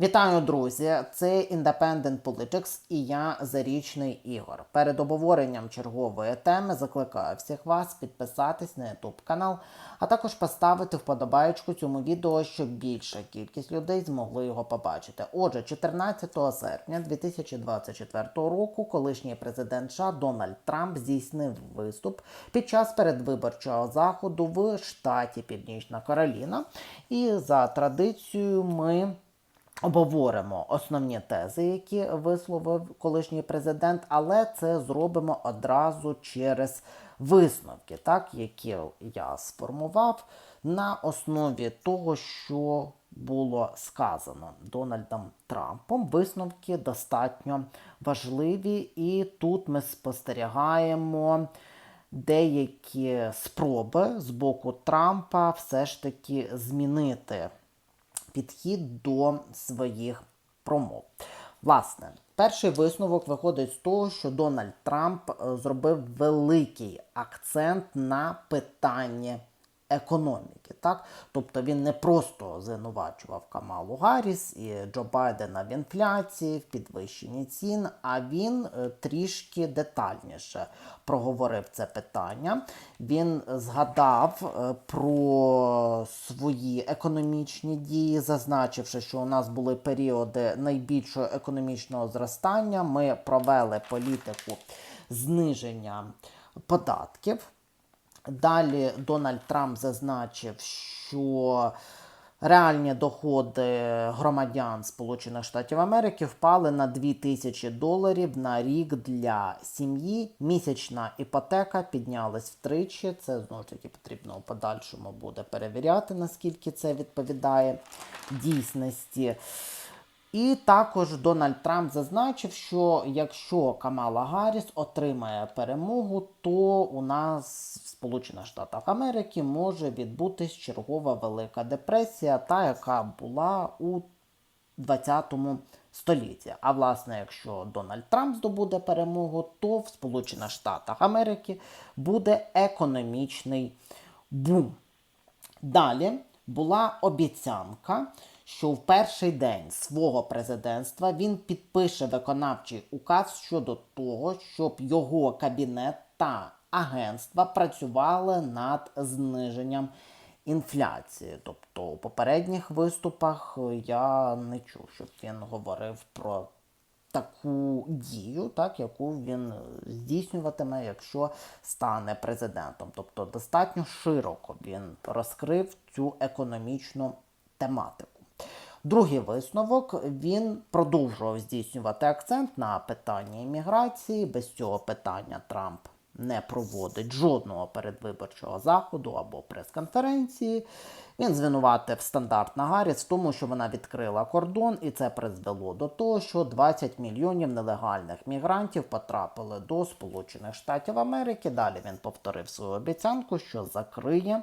Вітаю, друзі! Це Independent Politics і я Зарічний Ігор. Перед обговоренням чергової теми закликаю всіх вас підписатись на YouTube канал, а також поставити вподобаєчку цьому відео, щоб більша кількість людей змогли його побачити. Отже, 14 серпня 2024 року колишній президент США Дональд Трамп здійснив виступ під час передвиборчого заходу в штаті Північна Кароліна. І за традицією ми. Обговоримо основні тези, які висловив колишній президент, але це зробимо одразу через висновки, так, які я сформував на основі того, що було сказано Дональдом Трампом. Висновки достатньо важливі, і тут ми спостерігаємо деякі спроби з боку Трампа все ж таки змінити підхід до своїх промов. Власне, перший висновок виходить з того, що Дональд Трамп е, зробив великий акцент на питанні економіки. Так? Тобто він не просто звинувачував Камалу Гарріс і Джо Байдена в інфляції, в підвищенні цін, а він е, трішки детальніше проговорив це питання. Він згадав е, про свої економічні дії, зазначивши, що у нас були періоди найбільшого економічного зростання. Ми провели політику зниження податків. Далі Дональд Трамп зазначив, що реальні доходи громадян Сполучених Штатів Америки впали на 2 тисячі доларів на рік для сім'ї. Місячна іпотека піднялась втричі. Це знову ж таки потрібно у подальшому буде перевіряти, наскільки це відповідає дійсності. І також Дональд Трамп зазначив, що якщо Камала Гарріс отримає перемогу, то у нас в Сполучених Штатах Америки може відбутись чергова велика депресія, та яка була у 20 столітті. А власне, якщо Дональд Трамп здобуде перемогу, то в Сполучених Штатах Америки буде економічний бум. Далі була обіцянка, що в перший день свого президентства він підпише виконавчий указ щодо того, щоб його кабінет та агентства працювали над зниженням інфляції. Тобто у попередніх виступах я не чув, щоб він говорив про таку дію, так, яку він здійснюватиме, якщо стане президентом. Тобто достатньо широко він розкрив цю економічну тематику. Другий висновок він продовжував здійснювати акцент на питанні імміграції. Без цього питання Трамп не проводить жодного передвиборчого заходу або прес-конференції. Він звинуватив стандарт Гарріс в тому, що вона відкрила кордон, і це призвело до того, що 20 мільйонів нелегальних мігрантів потрапили до Сполучених Штатів Америки. Далі він повторив свою обіцянку, що закриє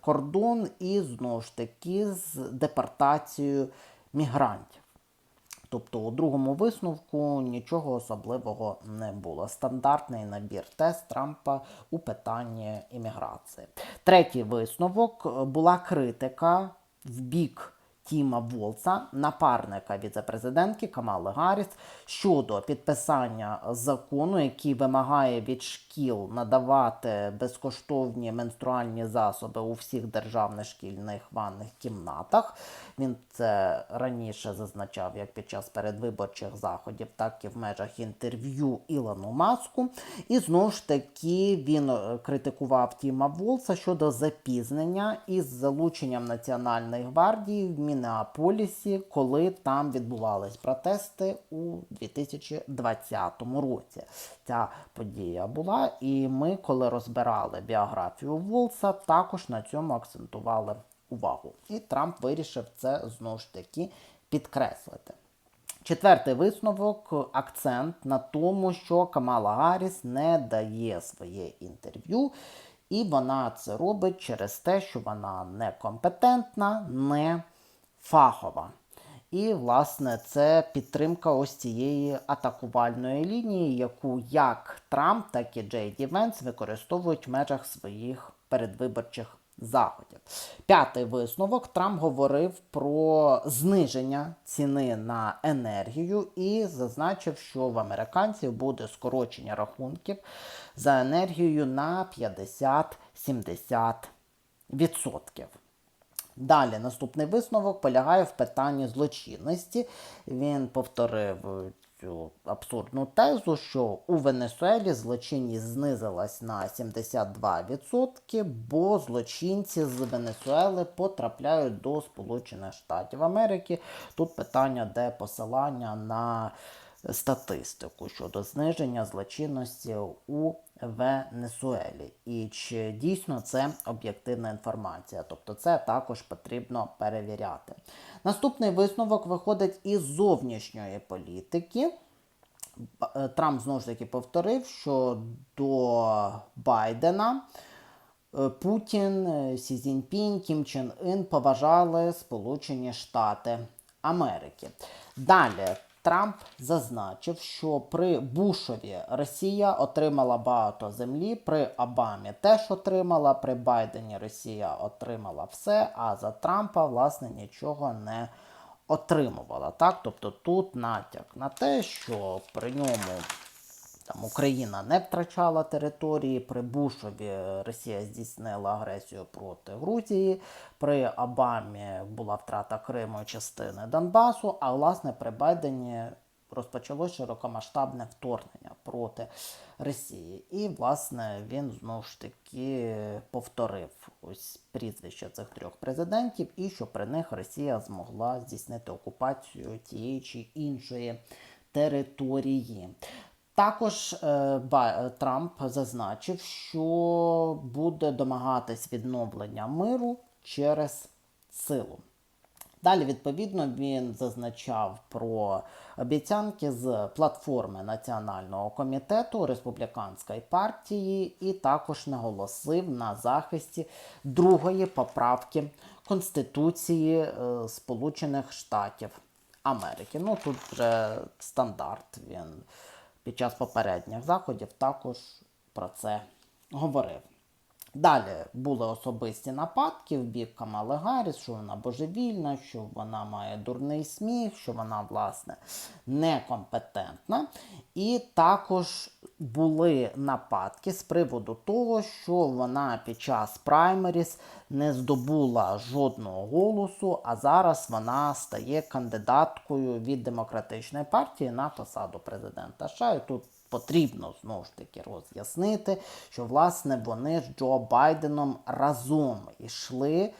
кордон і знову ж таки з депортацією мігрантів. Тобто у другому висновку нічого особливого не було. Стандартний набір тест Трампа у питанні імміграції. Третій висновок була критика в бік. Тіма Волца, напарника віцепрезидентки Камали Гарріс, щодо підписання закону, який вимагає від шкіл надавати безкоштовні менструальні засоби у всіх державних шкільних ванних кімнатах. Він це раніше зазначав як під час передвиборчих заходів, так і в межах інтерв'ю Ілону Маску. І знову ж таки він е, критикував Тіма Волца щодо запізнення із залученням Національної гвардії в Мінеаполісі, коли там відбувались протести у 2020 році. Ця подія була, і ми, коли розбирали біографію Волса, також на цьому акцентували увагу. І Трамп вирішив це знову ж таки підкреслити. Четвертий висновок акцент на тому, що Камала Гарріс не дає своє інтерв'ю, і вона це робить через те, що вона некомпетентна, не фахова. І, власне, це підтримка ось цієї атакувальної лінії, яку як Трамп, так і Джей Ді Венс використовують в межах своїх передвиборчих заходів. П'ятий висновок Трамп говорив про зниження ціни на енергію і зазначив, що в американців буде скорочення рахунків за енергію на 50-70%. Далі наступний висновок полягає в питанні злочинності. Він повторив цю абсурдну тезу, що у Венесуелі злочинність знизилась на 72%, бо злочинці з Венесуели потрапляють до Сполучених Штатів Америки. Тут питання, де посилання на статистику щодо зниження злочинності у Венесуелі. І чи дійсно це об'єктивна інформація? Тобто це також потрібно перевіряти. Наступний висновок виходить із зовнішньої політики. Е, Трамп знову ж таки повторив, що до Байдена е, Путін, е, Сі Цзіньпінь, Кім Чен Ін поважали Сполучені Штати Америки. Далі Трамп зазначив, що при Бушові Росія отримала багато землі, при Обамі теж отримала, при Байдені Росія отримала все, а за Трампа, власне, нічого не отримувала. Так? Тобто тут натяк на те, що при ньому там Україна не втрачала території. При Бушові Росія здійснила агресію проти Грузії. При Обамі була втрата Криму і частини Донбасу. А власне при Байдені розпочалося широкомасштабне вторгнення проти Росії. І власне він знову ж таки повторив ось прізвища цих трьох президентів, і що при них Росія змогла здійснити окупацію тієї чи іншої території. Також е, е, Трамп зазначив, що буде домагатись відновлення миру через силу. Далі, відповідно, він зазначав про обіцянки з платформи Національного комітету Республіканської партії і також наголосив на захисті другої поправки Конституції е, Сполучених Штатів Америки. Ну тут вже стандарт. Він під час попередніх заходів також про це говорив. Далі були особисті нападки в бік Камали Гарріс, що вона божевільна, що вона має дурний сміх, що вона, власне, некомпетентна. І також були нападки з приводу того, що вона під час праймеріс не здобула жодного голосу, а зараз вона стає кандидаткою від демократичної партії на посаду президента США. І тут потрібно знову ж таки роз'яснити, що власне вони з Джо Байденом разом йшли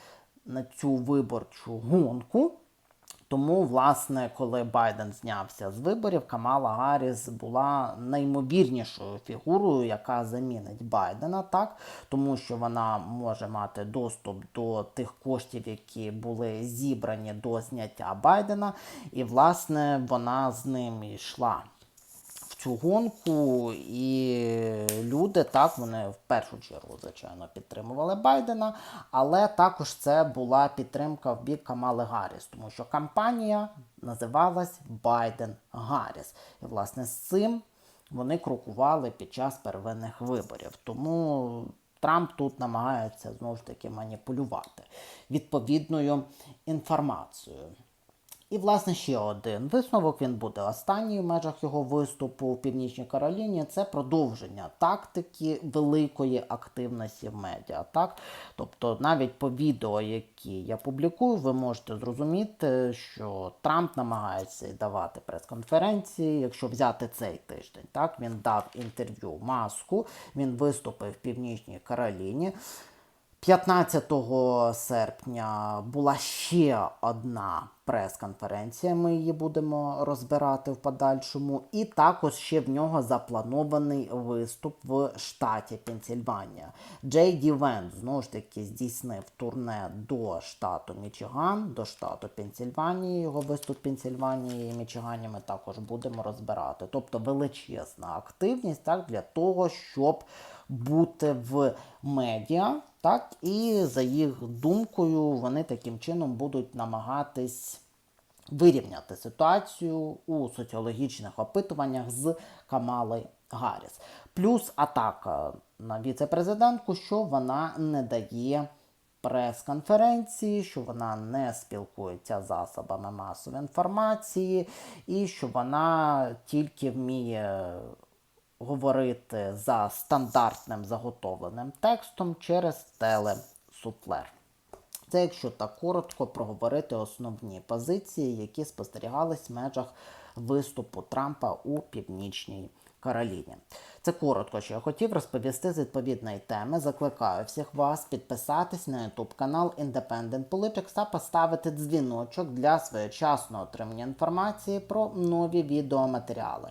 на цю виборчу гонку. Тому, власне, коли Байден знявся з виборів, Камала Гарріс була наймовірнішою фігурою, яка замінить Байдена, так? Тому що вона може мати доступ до тих коштів, які були зібрані до зняття Байдена, і власне вона з ним йшла цю гонку, і люди так вони в першу чергу, звичайно, підтримували Байдена, але також це була підтримка в бік Камали Гарріс, тому що кампанія називалась Байден Гарріс. І власне з цим вони крокували під час первинних виборів. Тому Трамп тут намагається знову ж таки маніпулювати відповідною інформацією. І, власне, ще один висновок. Він буде останній в межах його виступу в Північній Кароліні. Це продовження тактики великої активності в медіа. Так? Тобто, навіть по відео, які я публікую, ви можете зрозуміти, що Трамп намагається давати прес-конференції. Якщо взяти цей тиждень, так він дав інтерв'ю маску, він виступив в Північній Кароліні. 15 серпня була ще одна прес-конференція. Ми її будемо розбирати в подальшому. І також ще в нього запланований виступ в штаті Пенсільванія. Джей Ді Венс знову ж таки здійснив турне до штату Мічиган, до штату Пенсільванії. Його виступ Пенсільванії і Мічигані ми також будемо розбирати. Тобто величезна активність так, для того, щоб бути в медіа, так, і за їх думкою, вони таким чином будуть намагатись вирівняти ситуацію у соціологічних опитуваннях з Камали Гарріс. Плюс атака на віце-президентку, що вона не дає прес-конференції, що вона не спілкується з засобами масової інформації, і що вона тільки вміє говорити за стандартним заготовленим текстом через телесуфлер. Це якщо так коротко проговорити основні позиції, які спостерігались в межах виступу Трампа у Північній Кароліні. Це коротко, що я хотів розповісти з відповідної теми. Закликаю всіх вас підписатись на YouTube канал Independent Politics та поставити дзвіночок для своєчасного отримання інформації про нові відеоматеріали.